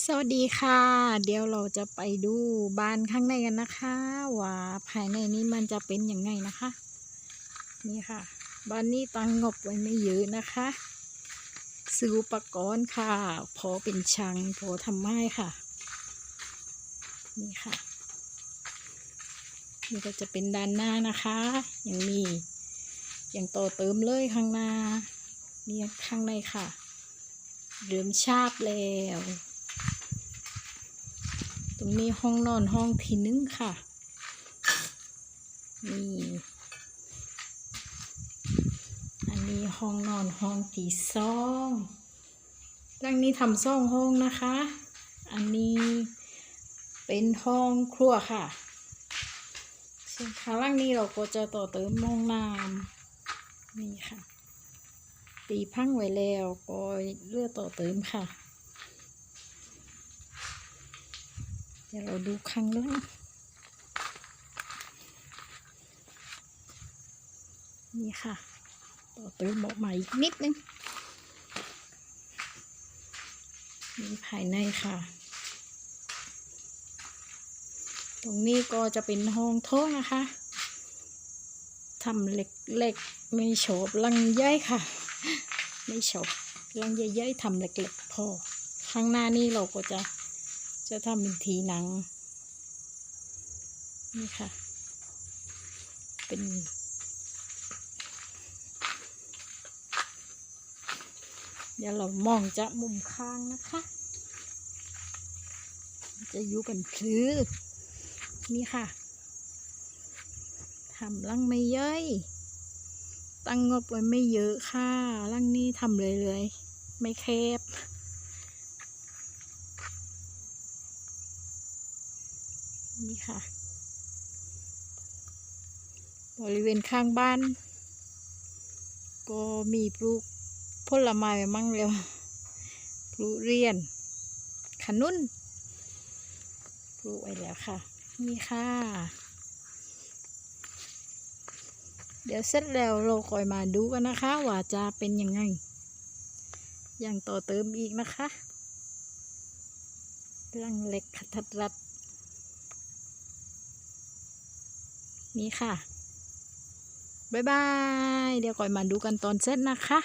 สวัสดีค่ะ เดี๋ยวเราจะไปดูบ้านข้างในกันนะคะ ว่าภายในนี้มันจะเป็นยังไงนะคะ นี่ค่ะ บ้านนี้ตังงบไว้ไม่เยอะนะคะ ซื้ออุปกรณ์ค่ะ พอเป็นชังพอทำไม้ค่ะ นี่ค่ะ นี่ก็จะเป็นด้านหน้านะคะยังมียังต่อเติมเลยข้างหน้านี่ข้างในค่ะเริ่มชาบแล้ว รงนี้ห้องนอนห้องที่หนึ่งค่ะ นี่ อันนี้ห้องนอนห้องที่สองหลังนี้ทำซ่องห้องนะคะ อันนี้เป็นห้องครัวค่ะส่วนข้างล่างนี้เราก็จะต่อเติมห้องน้ำนี่ค่ะ ตีพังไว้แล้วก็เลือกต่อเติมค่ะ เดี๋ยวเราดูข้างล่างนี่ค่ะต่อเติมออกมาอีกนิดนึงนี่ภายในค่ะ ตรงนี้ก็จะเป็นห้องโถงนะคะทำเหล็กเหล็กๆ ไม่โฉบลังย่อยค่ะ ไม่โฉบลังย่อยๆทำเหล็กๆพอ ข้างหน้านี่เราก็จะ จะทำเป็นทีหนัง นี่ค่ะ เป็น เดี๋ยวเรามองจากมุมข้างนะคะ จะยู่กันคือนี่ค่ะทำลังไม่เย้ยตั้งงบไว้ไม่เยอะค่ะ ลังนี้ทำเลยๆไม่แคบ นี่ค่ะ บริเวณข้างบ้าน ก็มีปลูกผลไม้ไว้มั่งแล้วปลูกเรียนขนุนปลูกไว้แล้วค่ะ นี่ค่ะ เดี๋ยวเสร็จแล้วเราคอยมาดูกันนะคะ ว่าจะเป็นยังไงอย่างต่อเติมอีกนะคะลังเล็กขัดรัด นี่ค่ะ บ๊ายบาย เดี๋ยวก่อยมาดูกันตอนเสร็จนะคะ